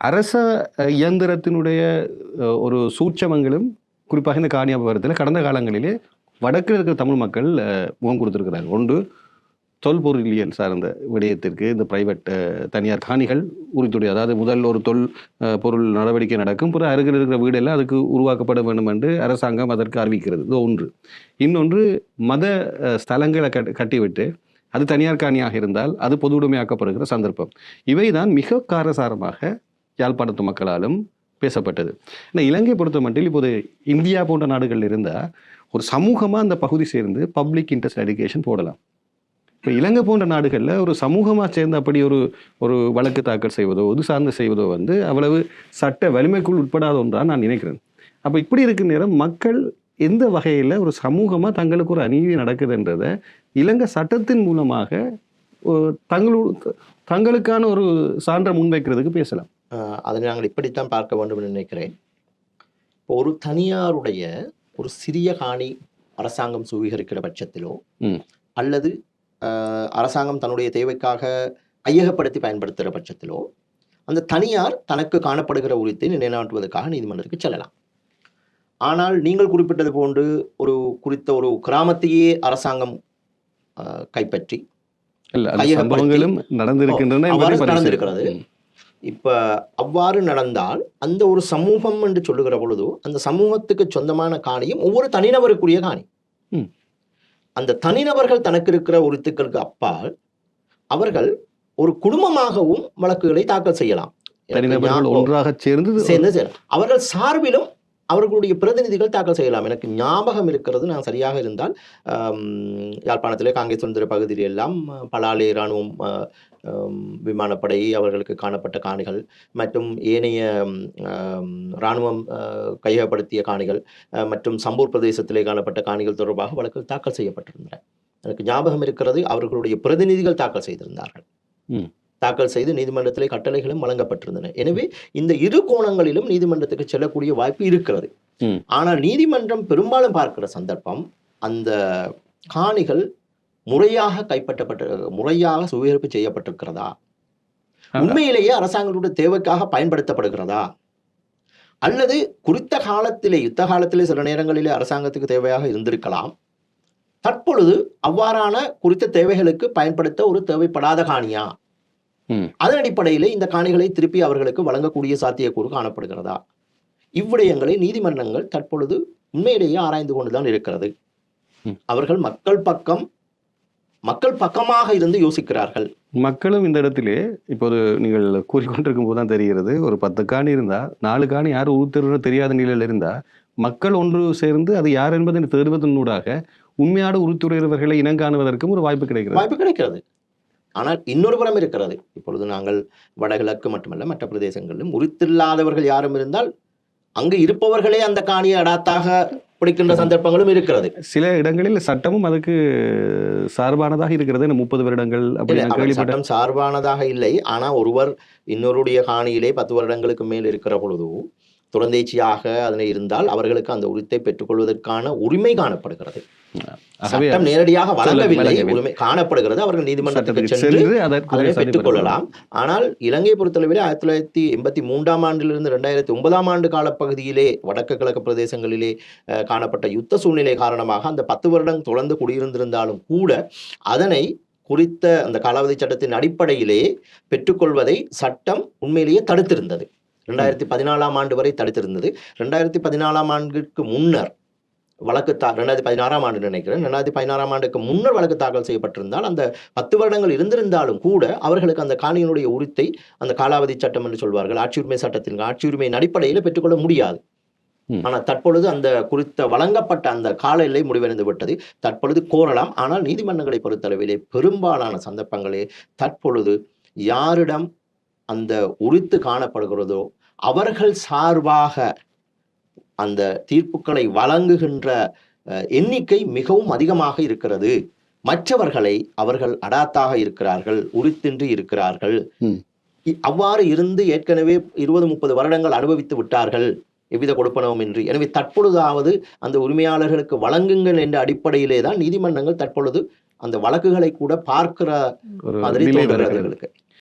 அரச இயந்திரத்தினுடைய ஒரு சூட்சமங்களும் குறிப்பாக இந்த காணியாபுரத்தில் கடந்த காலங்களிலே வடக்கில் இருக்கிற தமிழ் மக்கள் முகம் கொடுத்திருக்கிறாங்க ஒன்று தொல்பொருளியல் சார்ந்த விடயத்திற்கு இந்த பிரைவேட் தனியார் காணிகள் உரித்துடைய அதாவது முதல் ஒரு தொல் பொருள் நடவடிக்கை நடக்கும் பிற அருகில் இருக்கிற வீடெல்லாம் அதுக்கு உருவாக்கப்பட வேண்டும் என்று அரசாங்கம் அதற்கு அறிவிக்கிறது. இது ஒன்று. இன்னொன்று மத ஸ்தலங்களை கட் கட்டிவிட்டு அது தனியார் காணியாக இருந்தால் அது பொது உடைமையாக்கப்படுகிற சந்தர்ப்பம். இவைதான் மிக காரசாரமாக யாழ்ப்பாணத்து மக்களாலும் பேசப்பட்டது. ஏன்னா இலங்கை பொறுத்த மட்டில் இப்போது இந்தியா போன்ற நாடுகள் இருந்தால் ஒரு சமூகமாக அந்த பகுதி சேர்ந்து பப்ளிக் இன்ட்ரெஸ்ட் எடுகேஷன் போடலாம். இப்போ இலங்கை போன்ற நாடுகளில் ஒரு சமூகமாக சேர்ந்து அப்படி ஒரு ஒரு வழக்கு தாக்கல் செய்வதோ ஒது சார்ந்து செய்வதோ வந்து அவ்வளவு சட்ட வலிமைக்குள் உட்படாத ஒன்றாக நான் நினைக்கிறேன். அப்போ இப்படி இருக்கிற நேரம் மக்கள் எந்த வகையில் ஒரு சமூகமாக தங்களுக்கு ஒரு அநீதி நடக்குதுன்றதை இலங்கை சட்டத்தின் மூலமாக தங்களு தங்களுக்கான ஒரு சான்றை முன்வைக்கிறதுக்கு பேசலாம். அதை நாங்கள் இப்படித்தான் பார்க்க வேண்டும் என்று நினைக்கிறேன் இப்போ ஒரு தனியாருடைய ஒரு சிறிய காணி அரசாங்கம் சுவீகரிக்கிற பட்சத்திலோ. அல்லது அரசாங்கம் தன்னுடைய தேவைக்காக கையகப்படுத்தி பயன்படுத்துகிற பட்சத்திலோ அந்த தனியார் தனக்கு காணப்படுகிற உரித்தை நிலைநாட்டுவதற்காக நீதிமன்றத்துக்கு செல்லலாம் ஆனால் நீங்கள் குறிப்பிட்டது போன்று ஒரு குறித்த ஒரு கிராமத்தையே அரசாங்கம் கைப்பற்றி நடந்திருக்கின்றன நடந்திருக்கிறது. இப்ப அவ்வாறு நடந்தால் அந்த ஒரு சமூகம் என்று சொல்லுகிற பொழுது அந்த சமூகத்துக்கு சொந்தமான காணியும் ஒவ்வொரு தனிநபருக்குரிய காணி. அந்த தனிநபர்கள் தனக்கு இருக்கிற உரித்துக்களுக்கு அப்பால் அவர்கள் ஒரு குடும்பமாகவும் வழக்குகளை தாக்கல் செய்யலாம் ஒன்றாக சேர்ந்து சேர்ந்து அவர்கள் சார்பிலும் அவர்களுடைய பிரதிநிதிகள் தாக்கல் செய்யலாம். எனக்கு ஞாபகம் இருக்கிறது. நான் சரியாக இருந்தால் யாழ்ப்பாணத்தில் யாழ்ப்பாணத்திலே காங்கேஸ் பகுதியில் எல்லாம் பலாலே பலாலி இராணுவம் விமானப்படை அவர்களுக்கு காணப்பட்ட காணிகள் மற்றும் ஏனைய இராணுவம் கையகப்படுத்திய காணிகள் மற்றும் சம்பூர் பிரதேசத்திலே காணப்பட்ட காணிகள் தொடர்பாக வழக்குகள் தாக்கல் செய்யப்பட்டிருந்தன. எனக்கு ஞாபகம் இருக்கிறது. அவர்களுடைய பிரதிநிதிகள் தாக்கல் செய்திருந்தார்கள். ம். தாக்கல் செய்து நீதிமன்றத்திலே கட்டளைகளும் வழங்கப்பட்டிருந்தன எனவே இந்த இரு கோணங்களிலும் நீதிமன்றத்துக்கு செல்லக்கூடிய வாய்ப்பு இருக்கிறது. ஆனால் நீதிமன்றம் பெரும்பாலும் பார்க்கிற சந்தர்ப்பம் அந்த காணிகள் முறையாக கைப்பற்றப்பட்ட முறையாக சுவீகரிப்பு செய்யப்பட்டிருக்கிறதா. உண்மையிலேயே அரசாங்கத்துடைய தேவைக்காக பயன்படுத்தப்படுகிறதா அல்லது குறித்த காலத்திலே யுத்த காலத்திலே சில நேரங்களிலே அரசாங்கத்துக்கு தேவையாக இருந்திருக்கலாம் தற்பொழுது அவ்வாறான குறித்த தேவைகளுக்கு பயன்படுத்த ஒரு தேவைப்படாத காணியா. அதன் அடிப்படையிலே இந்த காணிகளை திருப்பி அவர்களுக்கு வழங்கக்கூடிய சாத்தியக்கூறு காணப்படுகிறதா? இவ்விடயங்களை நீதிமன்றங்கள் தற்பொழுது உண்மையிலேயே ஆராய்ந்து கொண்டுதான் இருக்கிறது. அவர்கள் மக்கள் பக்கம் மக்கள் பக்கமாக இருந்து யோசிக்கிறார்கள். மக்களும் இந்த இடத்திலே இப்போது நீங்கள் கூறிக்கொண்டிருக்கும் போது தான் தெரிகிறது ஒரு பத்து காணி இருந்தால் நாலு காணி யார் ஊத்துறன்னு தெரியாத நிலையில் இருந்தால் மக்கள் ஒன்று சேர்ந்து அது யார் என்பதை தேடுவதனூடாக உண்மையான உறுத்துறையவர்களை இனங்காணுவதற்கும் ஒரு வாய்ப்பு கிடைக்கிறது. வாய்ப்பு கிடைக்கிறது. ஆனால் இன்னொரு புறம் இருக்கிறது. இப்பொழுது நாங்கள் வடகிழக்கு மட்டுமல்ல மற்ற பிரதேசங்களிலும் உரித்தில்லாதவர்கள் யாரும் இருந்தால் அங்கு இருப்பவர்களே அந்த காணியை அடாத்தாக பிடிக்கின்ற சந்தர்ப்பங்களும் இருக்கிறது. சில இடங்களில் சட்டமும் அதுக்கு சார்பானதாக இருக்கிறது. முப்பது வருடங்கள் சட்டம் சார்பானதாக இல்லை. ஆனா ஒருவர் இன்னொருடைய காணியிலே பத்து வருடங்களுக்கு மேல் இருக்கிற பொழுது தொடர்ந்தேச்சியாக அதனை இருந்தால் அவர்களுக்கு அந்த உரித்தை பெற்றுக்கொள்வதற்கான உரிமை காணப்படுகிறது. சட்டம் நேரடியாக வழங்கவில்லை. உரிமை காணப்படுகிறது. அவர்கள் நீதிமன்றத்துக்கு சென்று அதனை பெற்றுக்கொள்ளலாம் ஆனால் இலங்கை பொறுத்தளவிலே ஆயிரத்தி தொள்ளாயிரத்தி எண்பத்தி மூன்றாம் ஆண்டிலிருந்து ரெண்டாயிரத்தி ஒன்பதாம் ஆண்டு காலப்பகுதியிலே வடக்கு கிழக்கு பிரதேசங்களிலே காணப்பட்ட யுத்த சூழ்நிலை காரணமாக அந்த பத்து வருடம் தொடர்ந்து குடியிருந்திருந்தாலும் கூட அதனை குறித்த அந்த காலாவதி சட்டத்தின் அடிப்படையிலே பெற்றுக்கொள்வதை சட்டம் உண்மையிலேயே தடுத்திருந்தது. ரெண்டாயிரத்தி பதினாலாம் ஆண்டு வரை தடுத்திருந்தது. ரெண்டாயிரத்தி பதினாலாம் ஆண்டுக்கு முன்னர் வழக்கு தா ரெண்டாயிரத்தி பதினாறாம் ஆண்டு நினைக்கிறேன். ரெண்டாயிரத்தி பதினாறாம் ஆண்டுக்கு முன்னர் வழக்கு தாக்கல் செய்யப்பட்டிருந்தால் அந்த பத்து வருடங்கள் இருந்திருந்தாலும் கூட அவர்களுக்கு அந்த காணியினுடைய உரித்தை அந்த காலாவதி சட்டம் என்று சொல்வார்கள். ஆட்சி உரிமை சட்டத்தின் ஆட்சி உரிமையின் அடிப்படையில் பெற்றுக்கொள்ள முடியாது. ஆனால் தற்பொழுது அந்த குறித்த வழங்கப்பட்ட அந்த கால எல்லை முடிவடைந்து விட்டது. தற்பொழுது கோரலாம். ஆனால் நீதிமன்றங்களை பொறுத்தளவிலே பெரும்பாலான சந்தர்ப்பங்களே தற்பொழுது யாரிடம் அந்த உரித்து காணப்படுகிறதோ அவர்கள் சார்பாக அந்த தீர்ப்புகளை வழங்குகின்ற எண்ணிக்கை மிகவும் அதிகமாக இருக்கிறது. மற்றவர்களை அவர்கள் அடாத்தாக இருக்கிறார்கள் உரித்தின்றி இருக்கிறார்கள். அவ்வாறு இருந்து ஏற்கனவே இருபது முப்பது வருடங்கள் அனுபவித்து விட்டார்கள். எவ்வித கொடுப்பனவும் இன்றி. எனவே தற்பொழுதாவது அந்த உரிமையாளர்களுக்கு வழங்குங்கள் என்ற அடிப்படையிலே தான் நீதிமன்றங்கள் தற்பொழுது அந்த வழக்குகளை கூட பார்க்கிற மாதிரி தோன்றுகிறது